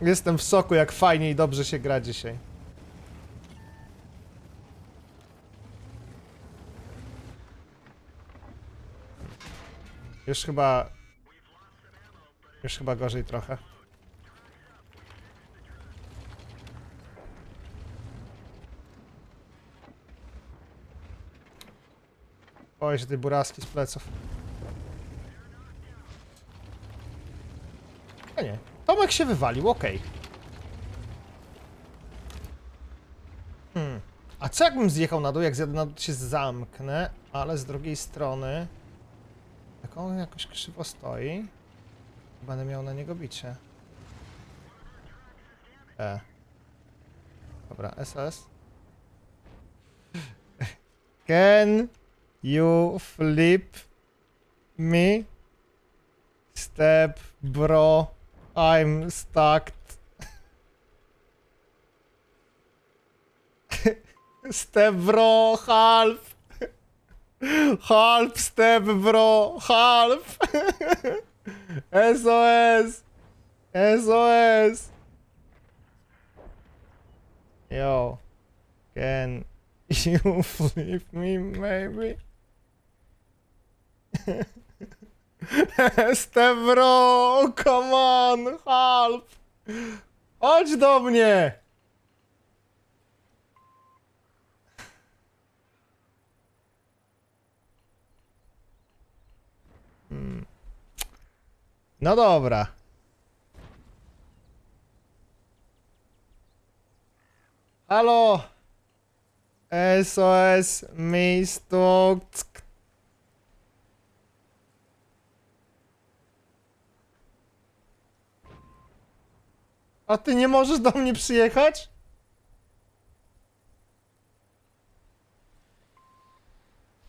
Jestem w soku, jak fajnie i dobrze się gra dzisiaj. Już chyba... Już chyba gorzej trochę. Boję się tej buraski z pleców. A nie. Tomek się wywalił, okej. Hmm. A co jakbym zjechał na dół? Jak zjadę na dół, się zamknę, ale z drugiej strony... Jak on jakoś krzywo stoi... Będę miał na niego bicie. E. Dobra, SS. Can you flip me? Step, bro. I'm stuck. Step, bro. Half. Half, step, bro. Half. SOS. SOS. Yo. Can you flip me, maybe? Stevro, come on, help! Chodź do mnie! Hmm. No dobra. Halo? SOS Mistock. A ty nie możesz do mnie przyjechać?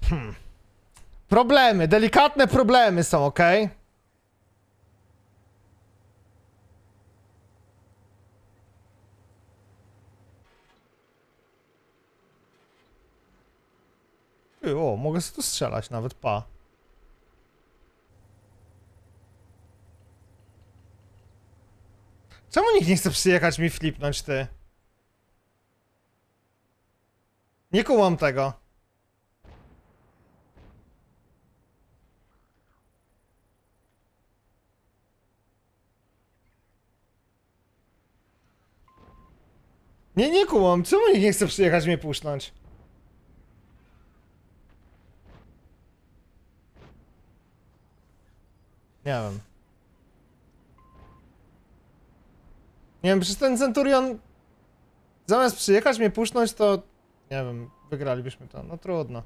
Hmm. Problemy, delikatne problemy są, ok? Ty, O, mogę sobie tu strzelać nawet, pa. Czemu nikt nie chce przyjechać mi flipnąć, ty? Nie kumam tego. Nie, nie kumam. Czemu nikt nie chce przyjechać mnie puszczać? Nie wiem. Nie wiem, przez ten Centurion zamiast przyjechać mnie puszczać, to nie wiem, wygralibyśmy to. No trudno.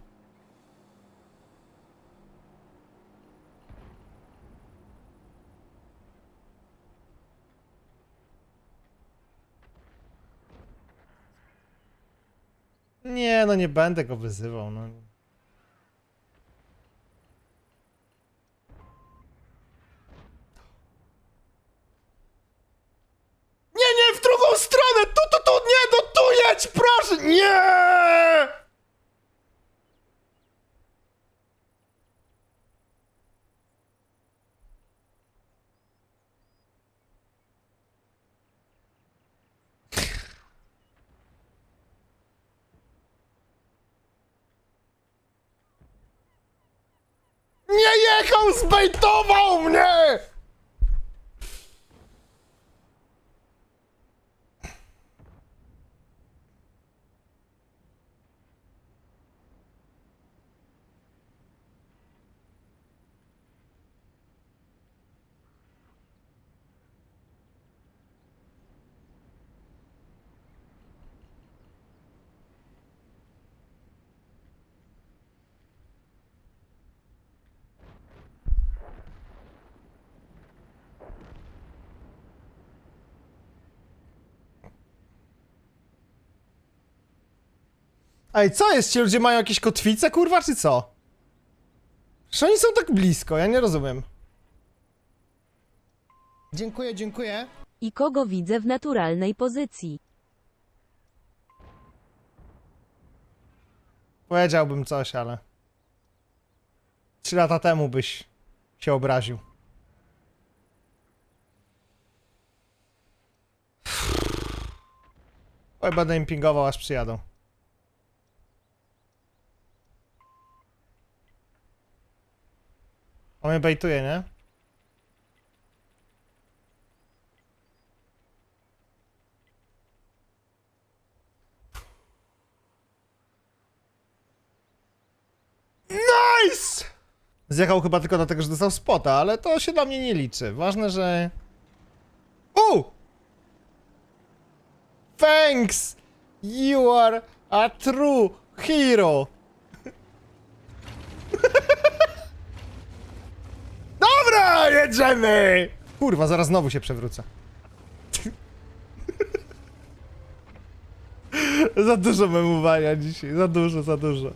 Nie, no nie będę go wyzywał, no. Nie, nie, w drugą stronę! Tu, tu, tu, nie, no tu jedź, proszę! Nie! Nie jechał, zbejtował mnie! Ej, co jest? Ci ludzie mają jakieś kotwice, kurwa, czy co? Że oni są tak blisko, ja nie rozumiem. Dziękuję, dziękuję. I kogo widzę w naturalnej pozycji. Powiedziałbym coś, ale... Trzy lata temu byś się obraził. Oj, będę im pingował, aż przyjadą. On mnie bejtuje, nie? Nice! Zjechał chyba tylko dlatego, że dostał spota, ale to się dla mnie nie liczy. Ważne, że... U! Thanks! You are a true hero! Dobra, jedziemy! Kurwa, zaraz znowu się przewrócę. za dużo memowania dzisiaj, za dużo, za dużo.